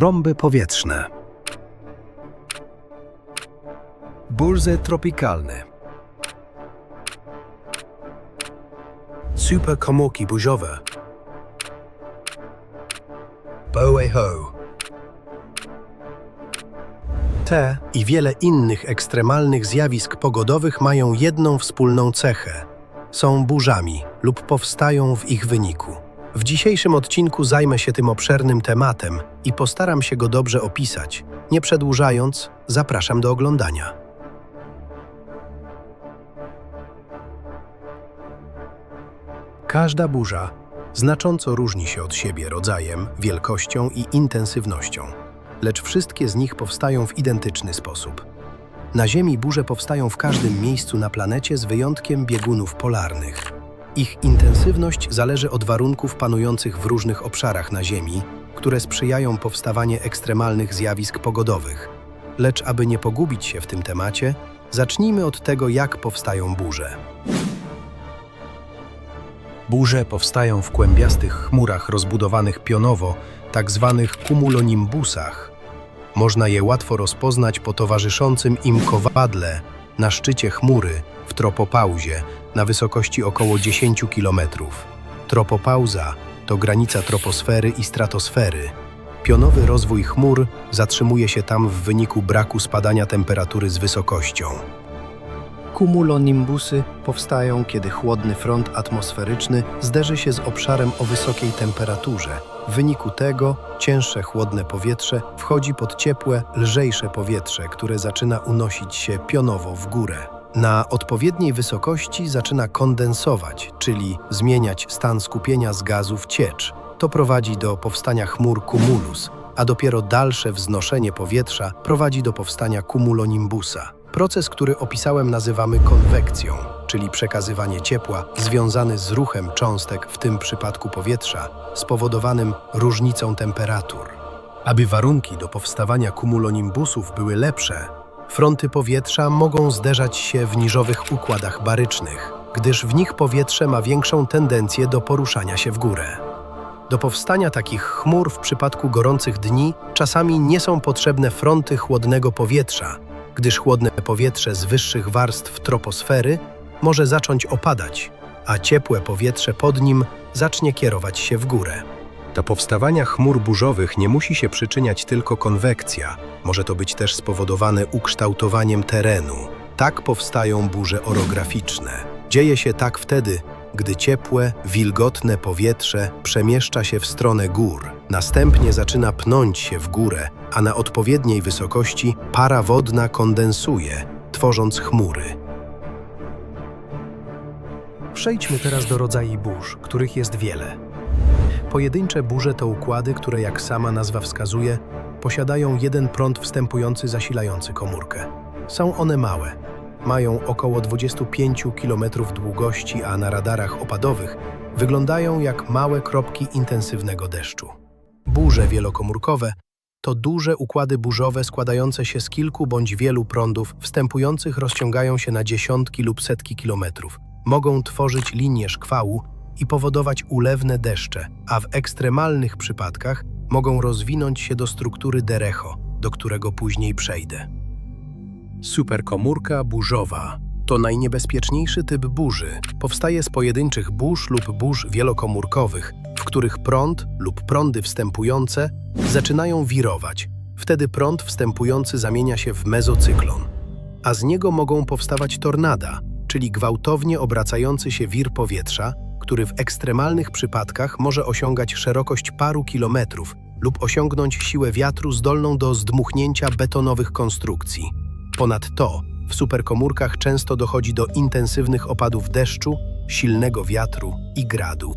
Trąby powietrzne. Burze tropikalne. Superkomórki burzowe. Boeho. Te i wiele innych ekstremalnych zjawisk pogodowych mają jedną wspólną cechę. Są burzami lub powstają w ich wyniku. W dzisiejszym odcinku zajmę się tym obszernym tematem i postaram się go dobrze opisać. Nie przedłużając, zapraszam do oglądania. Każda burza znacząco różni się od siebie rodzajem, wielkością i intensywnością, lecz wszystkie z nich powstają w identyczny sposób. Na Ziemi burze powstają w każdym miejscu na planecie z wyjątkiem biegunów polarnych. Ich intensywność zależy od warunków panujących w różnych obszarach na Ziemi, które sprzyjają powstawanie ekstremalnych zjawisk pogodowych. Lecz aby nie pogubić się w tym temacie, zacznijmy od tego, jak powstają burze. Burze powstają w kłębiastych chmurach rozbudowanych pionowo, tak zwanych cumulonimbusach. Można je łatwo rozpoznać po towarzyszącym im kowadle na szczycie chmury w tropopauzie na wysokości około 10 km. Tropopauza to granica troposfery i stratosfery. Pionowy rozwój chmur zatrzymuje się tam w wyniku braku spadania temperatury z wysokością. Cumulonimbusy powstają, kiedy chłodny front atmosferyczny zderzy się z obszarem o wysokiej temperaturze. W wyniku tego cięższe chłodne powietrze wchodzi pod ciepłe, lżejsze powietrze, które zaczyna unosić się pionowo w górę. Na odpowiedniej wysokości zaczyna kondensować, czyli zmieniać stan skupienia z w ciecz. To prowadzi do powstania chmur cumulus, a dopiero dalsze wznoszenie powietrza prowadzi do powstania cumulonimbusa. Proces, który opisałem, nazywamy konwekcją, czyli przekazywanie ciepła związany z ruchem cząstek, w tym przypadku powietrza, spowodowanym różnicą temperatur. Aby warunki do powstawania cumulonimbusów były lepsze, fronty powietrza mogą zderzać się w niżowych układach barycznych, gdyż w nich powietrze ma większą tendencję do poruszania się w górę. Do powstania takich chmur w przypadku gorących dni czasami nie są potrzebne fronty chłodnego powietrza, gdyż chłodne powietrze z wyższych warstw troposfery może zacząć opadać, a ciepłe powietrze pod nim zacznie kierować się w górę. Do powstawania chmur burzowych nie musi się przyczyniać tylko konwekcja, może to być też spowodowane ukształtowaniem terenu. Tak powstają burze orograficzne. Dzieje się tak wtedy, gdy ciepłe, wilgotne powietrze przemieszcza się w stronę gór. Następnie zaczyna pnąć się w górę, a na odpowiedniej wysokości para wodna kondensuje, tworząc chmury. Przejdźmy teraz do rodzajów burz, których jest wiele. Pojedyncze burze to układy, które, jak sama nazwa wskazuje, posiadają jeden prąd wstępujący zasilający komórkę. Są one małe, mają około 25 km długości, a na radarach opadowych wyglądają jak małe kropki intensywnego deszczu. Burze wielokomórkowe to duże układy burzowe składające się z kilku bądź wielu prądów wstępujących rozciągają się na dziesiątki lub setki kilometrów. Mogą tworzyć linie szkwału i powodować ulewne deszcze, a w ekstremalnych przypadkach mogą rozwinąć się do struktury derecho, do którego później przejdę. Superkomórka burzowa to najniebezpieczniejszy typ burzy. Powstaje z pojedynczych burz lub burz wielokomórkowych, w których prąd lub prądy wstępujące zaczynają wirować. Wtedy prąd wstępujący zamienia się w mezocyklon, a z niego mogą powstawać tornada, czyli gwałtownie obracający się wir powietrza, który w ekstremalnych przypadkach może osiągać szerokość paru kilometrów lub osiągnąć siłę wiatru zdolną do zdmuchnięcia betonowych konstrukcji. Ponadto w superkomórkach często dochodzi do intensywnych opadów deszczu, silnego wiatru i gradu.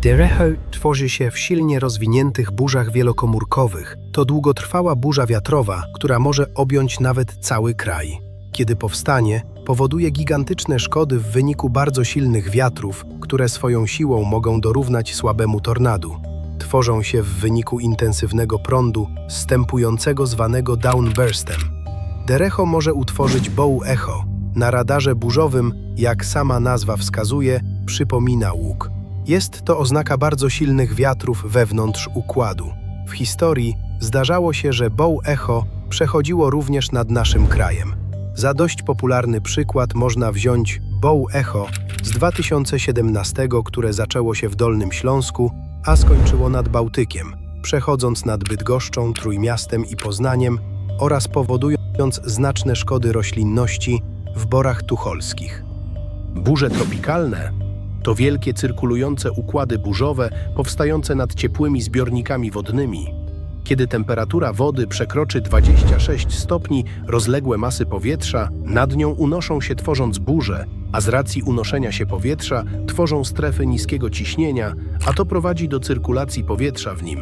Derecho tworzy się w silnie rozwiniętych burzach wielokomórkowych. To długotrwała burza wiatrowa, która może objąć nawet cały kraj. Kiedy powstanie, powoduje gigantyczne szkody w wyniku bardzo silnych wiatrów, które swoją siłą mogą dorównać słabemu tornadu. Tworzą się w wyniku intensywnego prądu stępującego zwanego downburstem. Derecho może utworzyć bow echo. Na radarze burzowym, jak sama nazwa wskazuje, przypomina łuk. Jest to oznaka bardzo silnych wiatrów wewnątrz układu. W historii zdarzało się, że boł echo przechodziło również nad naszym krajem. Za dość popularny przykład można wziąć boł echo z 2017, które zaczęło się w Dolnym Śląsku, a skończyło nad Bałtykiem, przechodząc nad Bydgoszczą, Trójmiastem i Poznaniem oraz powodując znaczne szkody roślinności w borach tucholskich. Burze tropikalne to wielkie cyrkulujące układy burzowe powstające nad ciepłymi zbiornikami wodnymi. Kiedy temperatura wody przekroczy 26 stopni, rozległe masy powietrza nad nią unoszą się tworząc burze, a z racji unoszenia się powietrza tworzą strefy niskiego ciśnienia, a to prowadzi do cyrkulacji powietrza w nim.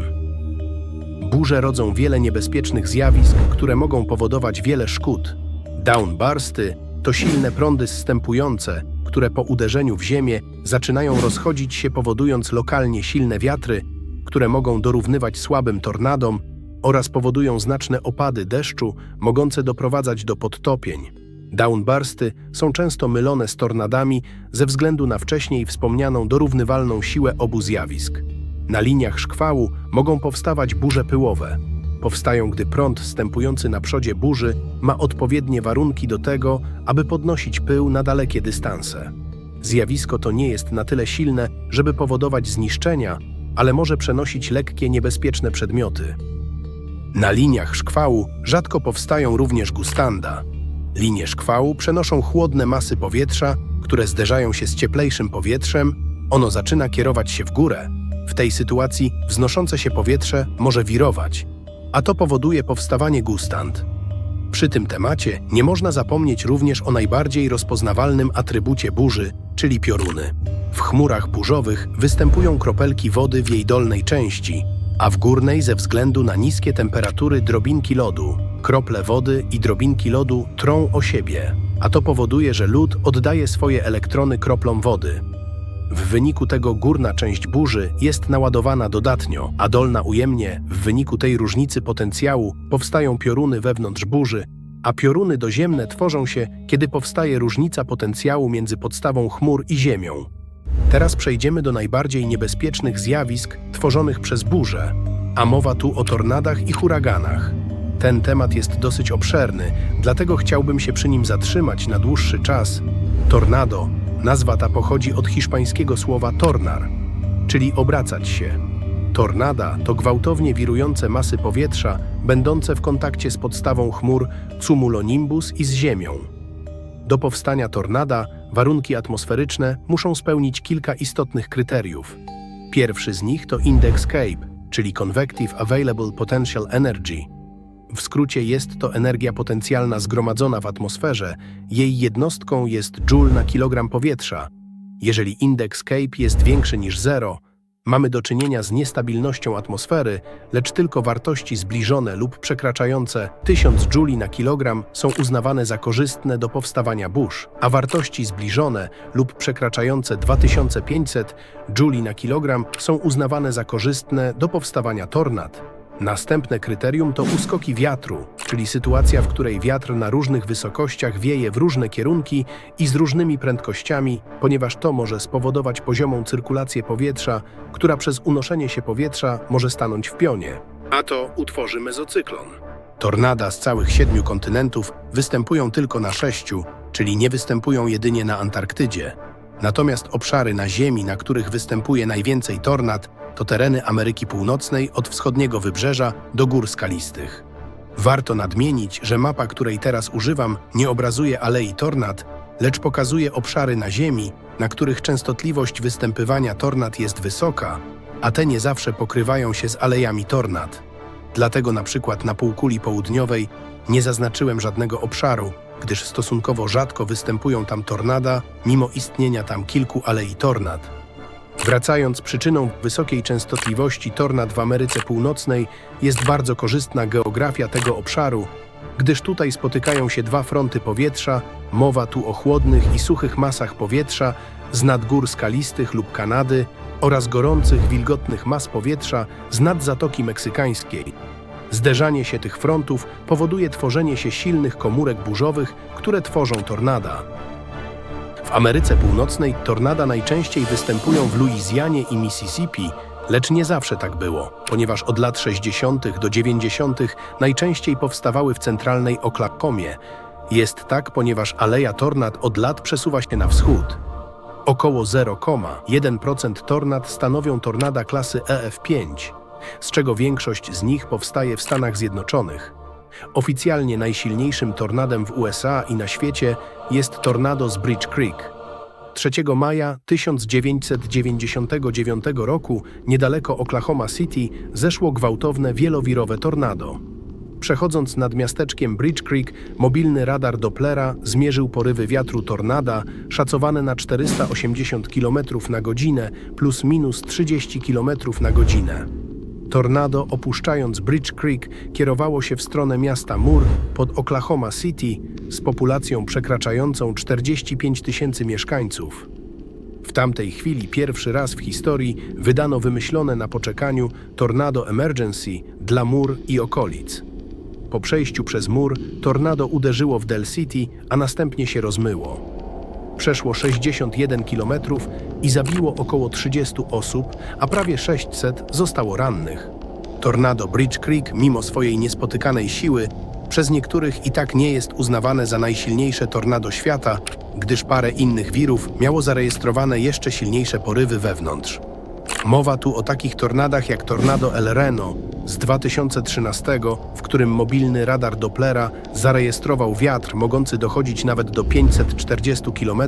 Burze rodzą wiele niebezpiecznych zjawisk, które mogą powodować wiele szkód. Downbursty to silne prądy zstępujące, które po uderzeniu w ziemię zaczynają rozchodzić się, powodując lokalnie silne wiatry, które mogą dorównywać słabym tornadom oraz powodują znaczne opady deszczu, mogące doprowadzać do podtopień. Downbursty są często mylone z tornadami ze względu na wcześniej wspomnianą dorównywalną siłę obu zjawisk. Na liniach szkwału mogą powstawać burze pyłowe. Powstają, gdy prąd stępujący na przodzie burzy ma odpowiednie warunki do tego, aby podnosić pył na dalekie dystanse. Zjawisko to nie jest na tyle silne, żeby powodować zniszczenia, ale może przenosić lekkie, niebezpieczne przedmioty. Na liniach szkwału rzadko powstają również gustanda. Linie szkwału przenoszą chłodne masy powietrza, które zderzają się z cieplejszym powietrzem, ono zaczyna kierować się w górę. W tej sytuacji wznoszące się powietrze może wirować, a to powoduje powstawanie gustand. Przy tym temacie nie można zapomnieć również o najbardziej rozpoznawalnym atrybucie burzy, czyli pioruny. W chmurach burzowych występują kropelki wody w jej dolnej części, a w górnej ze względu na niskie temperatury drobinki lodu. Krople wody i drobinki lodu trą o siebie, a to powoduje, że lód oddaje swoje elektrony kroplom wody. W wyniku tego górna część burzy jest naładowana dodatnio, a dolna ujemnie. W wyniku tej różnicy potencjału powstają pioruny wewnątrz burzy, a pioruny doziemne tworzą się, kiedy powstaje różnica potencjału między podstawą chmur i ziemią. Teraz przejdziemy do najbardziej niebezpiecznych zjawisk tworzonych przez burze, a mowa tu o tornadach i huraganach. Ten temat jest dosyć obszerny, dlatego chciałbym się przy nim zatrzymać na dłuższy czas. Tornado, nazwa ta pochodzi od hiszpańskiego słowa tornar, czyli obracać się. Tornada to gwałtownie wirujące masy powietrza, będące w kontakcie z podstawą chmur cumulonimbus i z ziemią. Do powstania tornada warunki atmosferyczne muszą spełnić kilka istotnych kryteriów. Pierwszy z nich to Index CAPE, czyli Convective Available Potential Energy. W skrócie jest to energia potencjalna zgromadzona w atmosferze, jej jednostką jest joule na kilogram powietrza. Jeżeli indeks CAPE jest większy niż zero, mamy do czynienia z niestabilnością atmosfery, lecz tylko wartości zbliżone lub przekraczające 1000 jouli na kilogram są uznawane za korzystne do powstawania burz, a wartości zbliżone lub przekraczające 2500 jouli na kilogram są uznawane za korzystne do powstawania tornad. Następne kryterium to uskoki wiatru, czyli sytuacja, w której wiatr na różnych wysokościach wieje w różne kierunki i z różnymi prędkościami, ponieważ to może spowodować poziomą cyrkulację powietrza, która przez unoszenie się powietrza może stanąć w pionie. A to utworzy mezocyklon. Tornada z całych siedmiu kontynentów występują tylko na sześciu, czyli nie występują jedynie na Antarktydzie. Natomiast obszary na Ziemi, na których występuje najwięcej tornad, to tereny Ameryki Północnej od wschodniego wybrzeża do gór skalistych. Warto nadmienić, że mapa, której teraz używam, nie obrazuje alei tornad, lecz pokazuje obszary na Ziemi, na których częstotliwość występywania tornad jest wysoka, a te nie zawsze pokrywają się z alejami tornad. Dlatego na przykład na półkuli południowej nie zaznaczyłem żadnego obszaru, gdyż stosunkowo rzadko występują tam tornada, mimo istnienia tam kilku alei tornad. Wracając, przyczyną wysokiej częstotliwości tornad w Ameryce Północnej jest bardzo korzystna geografia tego obszaru, gdyż tutaj spotykają się dwa fronty powietrza, mowa tu o chłodnych i suchych masach powietrza z nad gór skalistych lub Kanady oraz gorących, wilgotnych mas powietrza z nad Zatoki Meksykańskiej. Zderzanie się tych frontów powoduje tworzenie się silnych komórek burzowych, które tworzą tornada. W Ameryce Północnej tornada najczęściej występują w Luizjanie i Mississippi, Lecz nie zawsze tak było, ponieważ od lat 60. do 90. najczęściej powstawały w centralnej Oklahomie. Jest tak, ponieważ aleja tornad od lat przesuwa się na wschód. Około 0,1% tornad stanowią tornada klasy EF5, z czego większość z nich powstaje w Stanach Zjednoczonych. Oficjalnie najsilniejszym tornadem w USA i na świecie jest tornado z Bridge Creek. 3 maja 1999 roku niedaleko Oklahoma City zeszło gwałtowne wielowirowe tornado. Przechodząc nad miasteczkiem Bridge Creek, mobilny radar Dopplera zmierzył porywy wiatru tornada szacowane na 480 km na godzinę plus minus 30 km na godzinę. Tornado, opuszczając Bridge Creek, kierowało się w stronę miasta Moore pod Oklahoma City z populacją przekraczającą 45 tysięcy mieszkańców. W tamtej chwili pierwszy raz w historii wydano wymyślone na poczekaniu Tornado Emergency dla Moore i okolic. Po przejściu przez mur tornado uderzyło w Del City, a następnie się rozmyło. Przeszło 61 km i zabiło około 30 osób, a prawie 600 zostało rannych. Tornado Bridge Creek, mimo swojej niespotykanej siły, przez niektórych i tak nie jest uznawane za najsilniejsze tornado świata, gdyż parę innych wirów miało zarejestrowane jeszcze silniejsze porywy wewnątrz. Mowa tu o takich tornadach jak tornado El Reno z 2013, w którym mobilny radar Dopplera zarejestrował wiatr mogący dochodzić nawet do 540 km,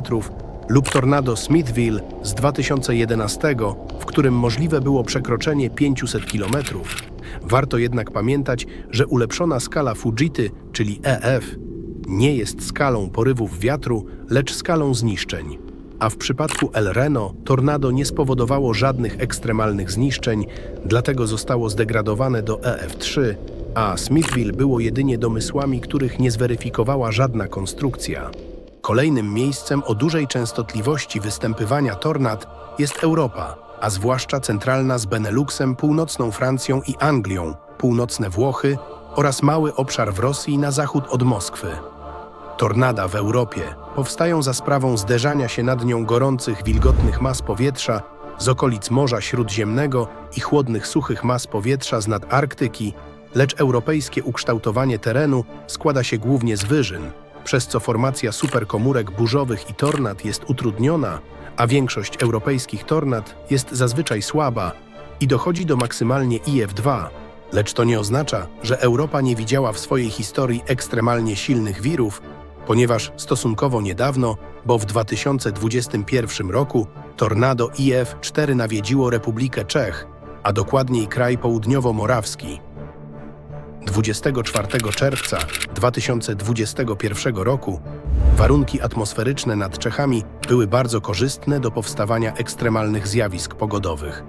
lub tornado Smithville z 2011, w którym możliwe było przekroczenie 500 km. Warto jednak pamiętać, że ulepszona skala Fujity, czyli EF, nie jest skalą porywów wiatru, lecz skalą zniszczeń. A w przypadku El Reno tornado nie spowodowało żadnych ekstremalnych zniszczeń, dlatego zostało zdegradowane do EF3, a Smithville było jedynie domysłami, których nie zweryfikowała żadna konstrukcja. Kolejnym miejscem o dużej częstotliwości występywania tornad jest Europa, a zwłaszcza centralna z Beneluxem, północną Francją i Anglią, północne Włochy oraz mały obszar w Rosji na zachód od Moskwy. Tornada w Europie. Powstają za sprawą zderzania się nad nią gorących, wilgotnych mas powietrza z okolic Morza Śródziemnego i chłodnych, suchych mas powietrza z nad Arktyki, lecz europejskie ukształtowanie terenu składa się głównie z wyżyn, przez co formacja superkomórek burzowych i tornad jest utrudniona, a większość europejskich tornad jest zazwyczaj słaba i dochodzi do maksymalnie IF-2, Lecz to nie oznacza, że Europa nie widziała w swojej historii ekstremalnie silnych wirów, ponieważ stosunkowo niedawno, bo w 2021 roku, tornado IF-4 nawiedziło Republikę Czech, a dokładniej kraj południowo-morawski. 24 czerwca 2021 roku warunki atmosferyczne nad Czechami były bardzo korzystne do powstawania ekstremalnych zjawisk pogodowych.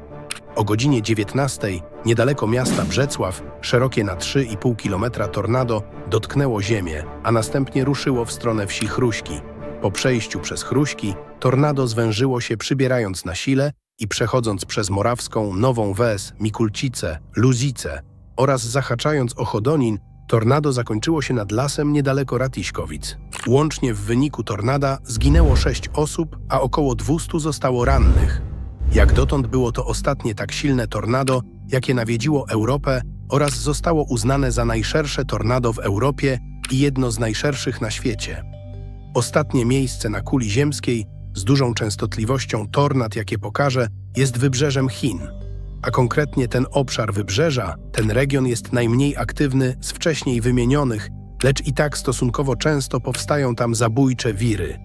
O godzinie 19 niedaleko miasta Brzecław, szerokie na 3,5 km tornado dotknęło ziemię, a następnie ruszyło w stronę wsi Chruśki. Po przejściu przez Chruśki tornado zwężyło się przybierając na sile i przechodząc przez Morawską, Nową Wes, Mikulcice, Luzice oraz zahaczając o Chodonin, tornado zakończyło się nad lasem niedaleko Ratiśkowic. Łącznie w wyniku tornada zginęło 6 osób, a około 200 zostało rannych. Jak dotąd było to ostatnie tak silne tornado, jakie nawiedziło Europę oraz zostało uznane za najszersze tornado w Europie i jedno z najszerszych na świecie. Ostatnie miejsce na kuli ziemskiej z dużą częstotliwością tornad, jakie pokaże, jest wybrzeżem Chin. A konkretnie ten obszar wybrzeża, ten region jest najmniej aktywny z wcześniej wymienionych, lecz i tak stosunkowo często powstają tam zabójcze wiry.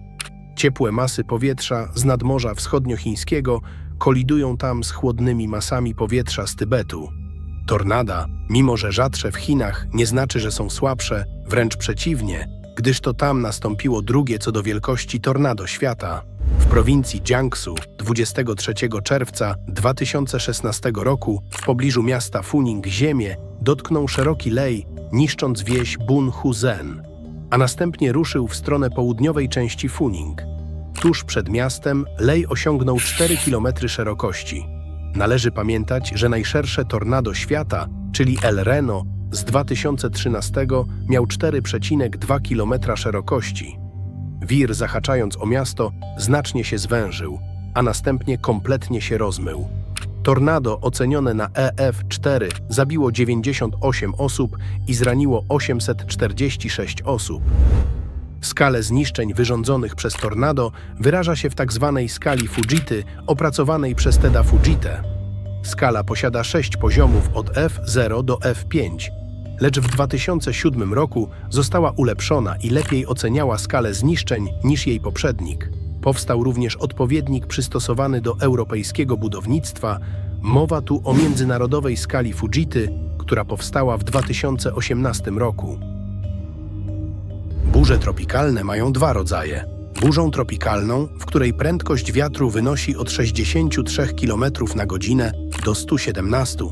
Ciepłe masy powietrza z nadmorza wschodniochińskiego kolidują tam z chłodnymi masami powietrza z Tybetu. Tornada, mimo że rzadsze w Chinach, nie znaczy, że są słabsze, wręcz przeciwnie, gdyż to tam nastąpiło drugie co do wielkości tornado świata. W prowincji Jiangsu 23 czerwca 2016 roku w pobliżu miasta Funing ziemię dotknął szeroki lej, niszcząc wieś Bunhuzen, a następnie ruszył w stronę południowej części Funing. Tuż przed miastem lej osiągnął 4 km szerokości. Należy pamiętać, że najszersze tornado świata, czyli El Reno z 2013 miał 4,2 km szerokości. Wir zahaczając o miasto znacznie się zwężył, a następnie kompletnie się rozmył. Tornado ocenione na EF4 zabiło 98 osób i zraniło 846 osób. Skalę zniszczeń wyrządzonych przez tornado wyraża się w tzw. skali Fujity opracowanej przez Teda Fujitę. Skala posiada sześć poziomów od F0 do F5, lecz w 2007 roku została ulepszona i lepiej oceniała skalę zniszczeń niż jej poprzednik. Powstał również odpowiednik przystosowany do europejskiego budownictwa. Mowa tu o międzynarodowej skali Fujity, która powstała w 2018 roku. Burze tropikalne mają dwa rodzaje. Burzą tropikalną, w której prędkość wiatru wynosi od 63 km na godzinę do 117,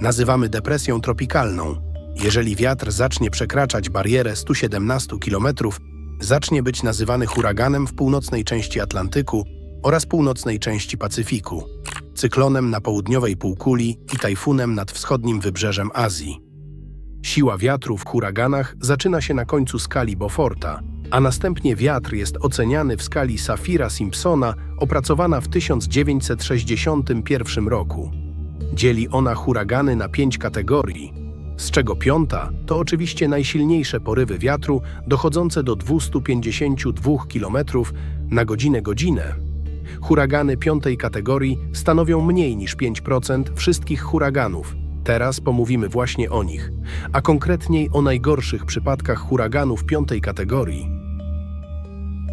nazywamy depresją tropikalną. Jeżeli wiatr zacznie przekraczać barierę 117 km, zacznie być nazywany huraganem w północnej części Atlantyku oraz północnej części Pacyfiku, cyklonem na południowej półkuli i tajfunem nad wschodnim wybrzeżem Azji. Siła wiatru w huraganach zaczyna się na końcu skali Beauforta, a następnie wiatr jest oceniany w skali Safira-Simpsona opracowana w 1961 roku. Dzieli ona huragany na pięć kategorii, z czego piąta to oczywiście najsilniejsze porywy wiatru dochodzące do 252 km na godzinę godzinę. Huragany piątej kategorii stanowią mniej niż 5% wszystkich huraganów. Teraz pomówimy właśnie o nich, a konkretniej o najgorszych przypadkach huraganów piątej kategorii.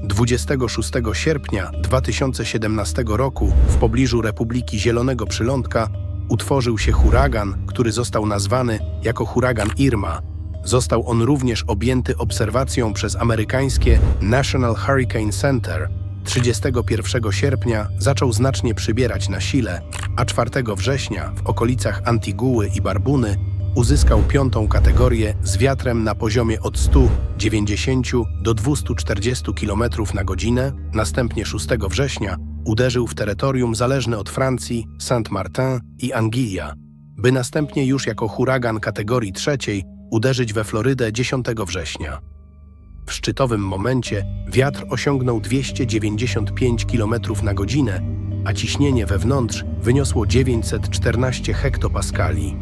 26 sierpnia 2017 roku w pobliżu Republiki Zielonego Przylądka utworzył się huragan, który został nazwany jako huragan Irma. Został on również objęty obserwacją przez amerykańskie National Hurricane Center. 31 sierpnia zaczął znacznie przybierać na sile, a 4 września w okolicach Antiguły i Barbuny uzyskał piątą kategorię z wiatrem na poziomie od 190 do 240 km na godzinę. Następnie 6 września uderzył w terytorium zależne od Francji, Saint-Martin i Anguilla, by następnie już jako huragan kategorii trzeciej uderzyć we Florydę 10 września. W szczytowym momencie wiatr osiągnął 295 km na godzinę, a ciśnienie wewnątrz wyniosło 914 hektopaskali.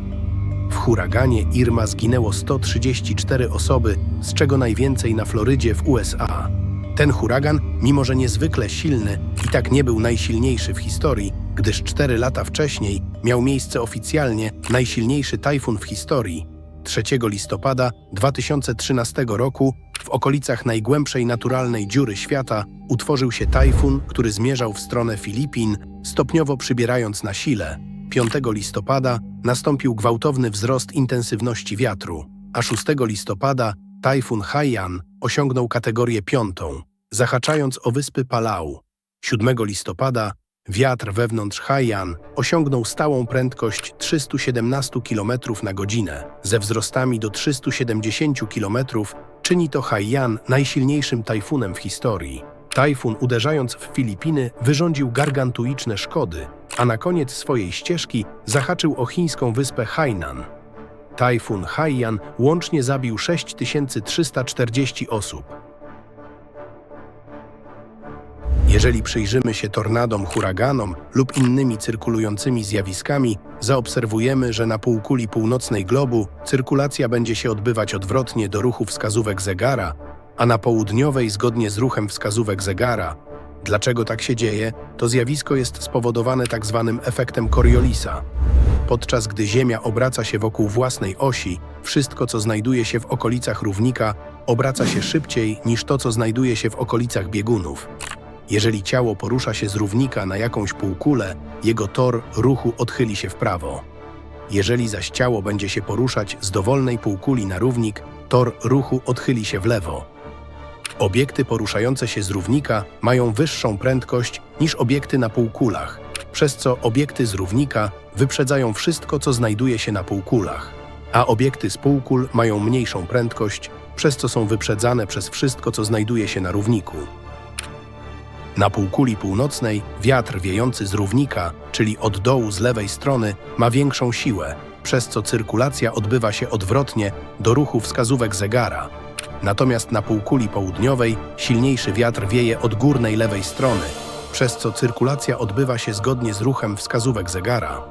W huraganie Irma zginęło 134 osoby, z czego najwięcej na Florydzie w USA. Ten huragan, mimo że niezwykle silny, i tak nie był najsilniejszy w historii, gdyż 4 lata wcześniej miał miejsce oficjalnie najsilniejszy tajfun w historii. 3 listopada 2013 roku w okolicach najgłębszej naturalnej dziury świata utworzył się tajfun, który zmierzał w stronę Filipin, stopniowo przybierając na sile. 5 listopada nastąpił gwałtowny wzrost intensywności wiatru, a 6 listopada tajfun Haiyan osiągnął kategorię piątą, zahaczając o wyspy Palau. 7 listopada wiatr wewnątrz Haiyan osiągnął stałą prędkość 317 km na godzinę. Ze wzrostami do 370 km czyni to Haiyan najsilniejszym tajfunem w historii. Tajfun uderzając w Filipiny wyrządził gargantuiczne szkody, a na koniec swojej ścieżki zahaczył o chińską wyspę Hainan. Tajfun Haiyan łącznie zabił 6340 osób. Jeżeli przyjrzymy się tornadom, huraganom lub innymi cyrkulującymi zjawiskami, zaobserwujemy, że na półkuli północnej globu cyrkulacja będzie się odbywać odwrotnie do ruchu wskazówek zegara, a na południowej zgodnie z ruchem wskazówek zegara. Dlaczego tak się dzieje? To zjawisko jest spowodowane tak zwanym efektem Coriolisa. Podczas gdy Ziemia obraca się wokół własnej osi, wszystko co znajduje się w okolicach równika obraca się szybciej niż to co znajduje się w okolicach biegunów. Jeżeli ciało porusza się z równika na jakąś półkulę, jego tor ruchu odchyli się w prawo. Jeżeli zaś ciało będzie się poruszać z dowolnej półkuli na równik, tor ruchu odchyli się w lewo. Obiekty poruszające się z równika mają wyższą prędkość niż obiekty na półkulach, przez co obiekty z równika wyprzedzają wszystko, co znajduje się na półkulach, a obiekty z półkul mają mniejszą prędkość, przez co są wyprzedzane przez wszystko, co znajduje się na równiku. Na półkuli północnej wiatr wiejący z równika, czyli od dołu z lewej strony, ma większą siłę, przez co cyrkulacja odbywa się odwrotnie do ruchu wskazówek zegara. Natomiast na półkuli południowej silniejszy wiatr wieje od górnej lewej strony, przez co cyrkulacja odbywa się zgodnie z ruchem wskazówek zegara.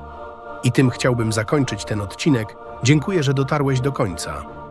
I tym chciałbym zakończyć ten odcinek. Dziękuję, że dotarłeś do końca.